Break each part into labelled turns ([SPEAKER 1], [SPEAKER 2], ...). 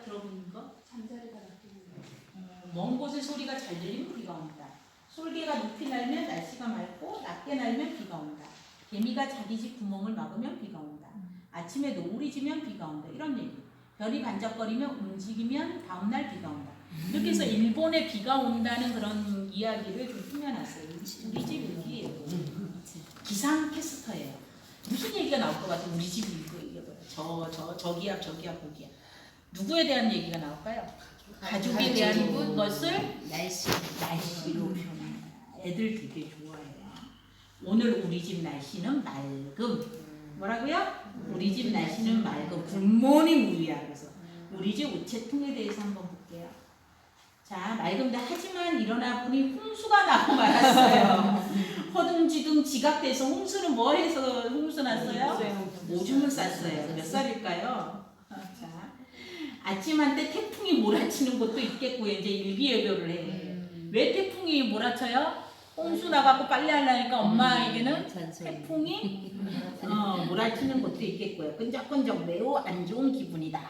[SPEAKER 1] 딱 들어보는 거?
[SPEAKER 2] 잠자리가 바뀌는 거.
[SPEAKER 1] 어, 먼 곳에 소리가 잘 들리면 비가 온다. 솔개가 높이 날면 날씨가 맑고 낮게 날면 비가 온다. 개미가 자기 집 구멍을 막으면 비가 온다. 아침에 노을이 지면 비가 온다. 이런 얘기. 별이 반짝거리면 움직이면 다음날 비가 온다. 이렇게 해서 일본에 비가 온다는 그런 이야기를 좀 꾸며놨어요. 우리 집 일기예요. 기상 캐스터예요. 무슨 얘기가 나올 것 같아요? 우리 집 이거 저, 저, 저기야 저기야 거기야. 누구에 대한 얘기가 나올까요? 가족에 대한
[SPEAKER 3] 가족.
[SPEAKER 1] 것을
[SPEAKER 3] 날씨.
[SPEAKER 1] 날씨로 표현해요. 애들 되게 좋아해요. 오늘 우리 집 날씨는 맑음. 뭐라고요? 우리 집 날씨는 맑음. 굿모닝 우리야. 그래서 우리 집 우체통에 대해서 한번 볼게요. 자, 맑은데 하지만 일어나 보니 홍수가 나고 말았어요. 허둥지둥 지각돼서 홍수는 뭐 해서 홍수 났어요? 오줌을 쌌어요. 몇 살일까요? 자, 아침 한때 태풍이 몰아치는 곳도 있겠고요. 이제 일기 예보를 해. 왜 태풍이 몰아쳐요? 홍수 나갖고 빨리 하려니까 엄마에게는 태풍이 어, 몰아치는 것도 있겠고요. 끈적끈적 매우 안 좋은 기분이다.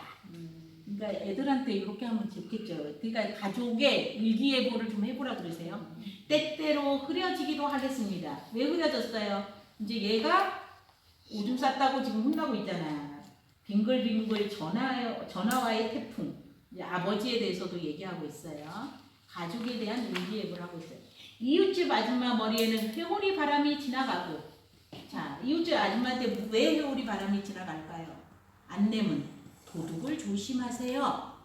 [SPEAKER 1] 그러니까 애들한테 이렇게 하면 좋겠죠. 그러니까 가족의 일기예보를 좀 해보라 그러세요. 때때로 흐려지기도 하겠습니다. 왜 흐려졌어요? 이제 얘가 오줌 쌌다고 지금 혼나고 있잖아. 빙글빙글 전화 전화와의 태풍. 아버지에 대해서도 얘기하고 있어요. 가족에 대한 일기예보를 하고 있어요. 이웃집 아줌마 머리에는 회오리 바람이 지나가고 자 이웃집 아줌마한테 왜 회오리 바람이 지나갈까요? 안내문 도둑을 조심하세요.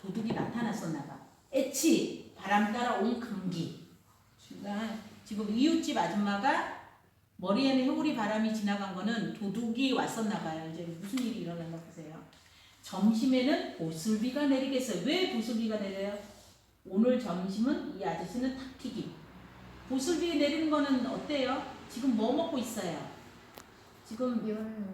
[SPEAKER 1] 도둑이 나타났었나 봐. 애치 바람 따라 온 감기. 지금 이웃집 아줌마가 머리에는 회오리 바람이 지나간 거는 도둑이 왔었나 봐요. 이제 무슨 일이 일어났나 보세요. 점심에는 보슬비가 내리겠어요. 왜 보슬비가 내려요? 오늘 점심은 이 아저씨는 탁튀김. 보슬비 내리는 거는 어때요? 지금 뭐 먹고 있어요? 지금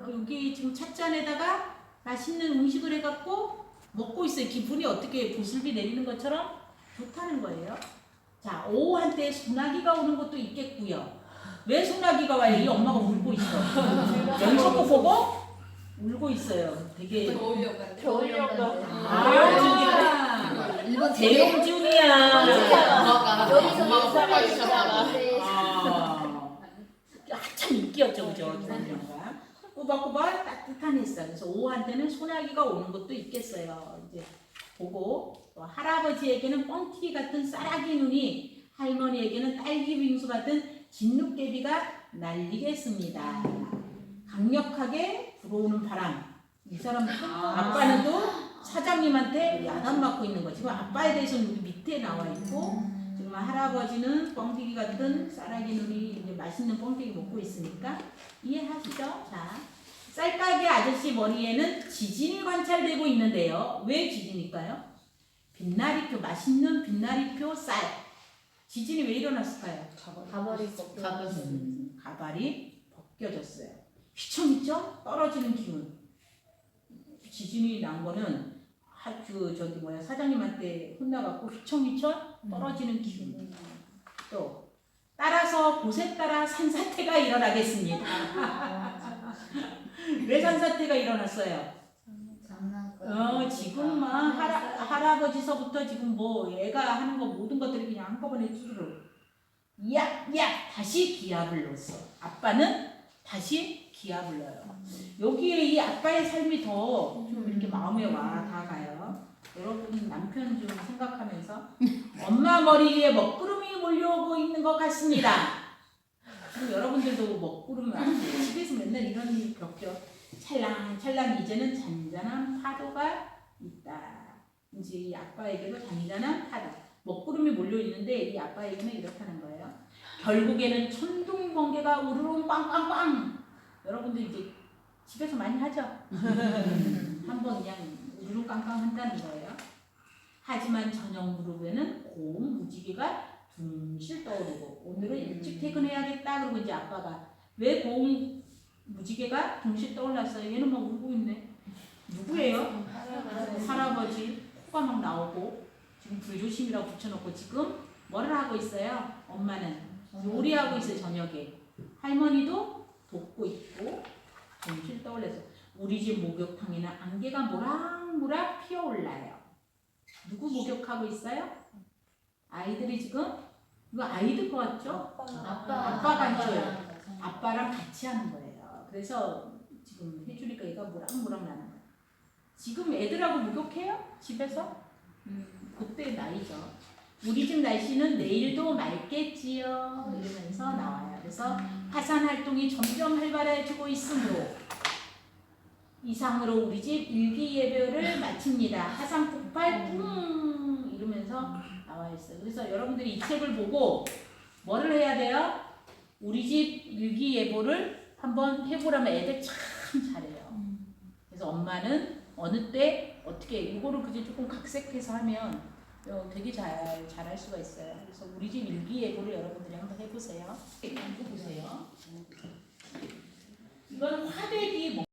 [SPEAKER 1] 어, 여기 지금 찻잔에다가 맛있는 음식을 해갖고 먹고 있어요. 기분이 어떻게 보슬비 내리는 것처럼 좋다는 거예요. 자, 오후 한때 소나기가 오는 것도 있겠고요. 왜 소나기가 와요? 이 엄마가 울고 있어. 연속고 보고 울고 있어요. 되게
[SPEAKER 2] 겨울연가.
[SPEAKER 1] 아,
[SPEAKER 3] 일본
[SPEAKER 1] 대용중이야.
[SPEAKER 2] 여기서 막
[SPEAKER 3] 살아있었다가.
[SPEAKER 1] 아, 한참 인기였죠, 그죠? 꼬박꼬박 따뜻한 햇살. 그래서 오후 한때는 소나기가 오는 것도 있겠어요. 이제 보고 또 할아버지에게는 뻥튀기 같은 쌀아기 눈이 할머니에게는 딸기 빙수 같은 진눈깨비가 날리겠습니다. 강력하게 불어오는 바람. 이 사람 아빠는 또 사장님한테 야단 맞고 있는 거. 지금 아빠에 대해서는 밑에 나와 있고 지금 할아버지는 뻥튀기 같은 쌀아기 눈이 이제 맛있는 뻥튀기 먹고 있으니까 이해하시죠? 자, 쌀가게 아저씨 머리에는 지진이 관찰되고 있는데요. 왜 지진일까요? 빛나리표, 맛있는 빛나리표 쌀. 지진이 왜 일어났을까요?
[SPEAKER 2] 가버리
[SPEAKER 1] 음, 가발이 벗겨졌어요. 휘청휘청 떨어지는 기운. 지진이 난 거는 하, 그 저기 뭐야 사장님한테 혼나갖고 휘청휘청 떨어지는 기운. 또 따라서 곳에 따라 산사태가 일어나겠습니다. 왜 산사태가 일어났어요? 어 지금 막 할아, 할아버지서부터 지금 뭐 얘가 하는 거 모든 것들이 그냥 한꺼번에 쭈르르 야야 다시 기합을 넣었어. 아빠는 다시 기합을 넣어요. 여기에 이 아빠의 삶이 더 좀 이렇게 마음에 와 닿아가요. 여러분 남편 좀 생각하면서 엄마 머리 위에 먹구름이 몰려오고 있는 것 같습니다. 여러분들도 먹구름 집에서 맨날 이런 일 겪죠. 찰랑찰랑 이제는 잔잔한 파도가 있다. 이제 이 아빠에게도 잔잔한 파도. 먹구름이 몰려 있는데 이 아빠에게는 이렇다는 거예요. 결국에는 천둥 번개가 우르릉 빵빵빵. 여러분들 이제 집에서 많이 하죠. 한번 그냥 우르릉 깡깡 한다는 거예요. 하지만 저녁 무렵에는 고운 무지개가 둥실 떠오르고 오늘은 일찍 퇴근해야겠다. 그러고 이제 아빠가 왜 고운 무지개가 둥실 떠올랐어요? 얘는 막 울고 있네. 누구예요? 할아버지 코가 막 나오고 지금 불조심이라고 붙여놓고 지금 뭐를 하고 있어요? 엄마는 요리하고 있어요 저녁에 할머니도 돕고 있고 정신 떠올려서 우리 집 목욕탕에는 안개가 모락모락 피어올라요. 누구 목욕하고 있어요? 아이들이 지금 이거 아이들 거 같죠?
[SPEAKER 2] 아빠.
[SPEAKER 1] 아빠가 해줘요. 아빠랑 같이 하는 거예요. 그래서 지금 해주니까 얘가 모락모락 나는 거예요. 지금 애들하고 목욕해요? 집에서? 음, 그때 나이죠. 우리 집 날씨는 내일도 맑겠지요. 이러면서 나와요. 그래서 화산 활동이 점점 활발해지고 있으므로 이상으로 우리 집 일기 예배를 마칩니다. 화산 폭발 뿡 이러면서 나와 있어요. 그래서 여러분들이 이 책을 보고 뭐를 해야 돼요? 우리 집 일기 예보를 한번 해보라면 애들 참 잘해요. 그래서 엄마는 어느 때 어떻게 이거를 그제 조금 각색해서 하면 어, 되게 잘 잘할 수가 있어요. 그래서 우리 집 일기 예보를 여러분들이 한번 해보세요. 이거 보세요. 이건 화대기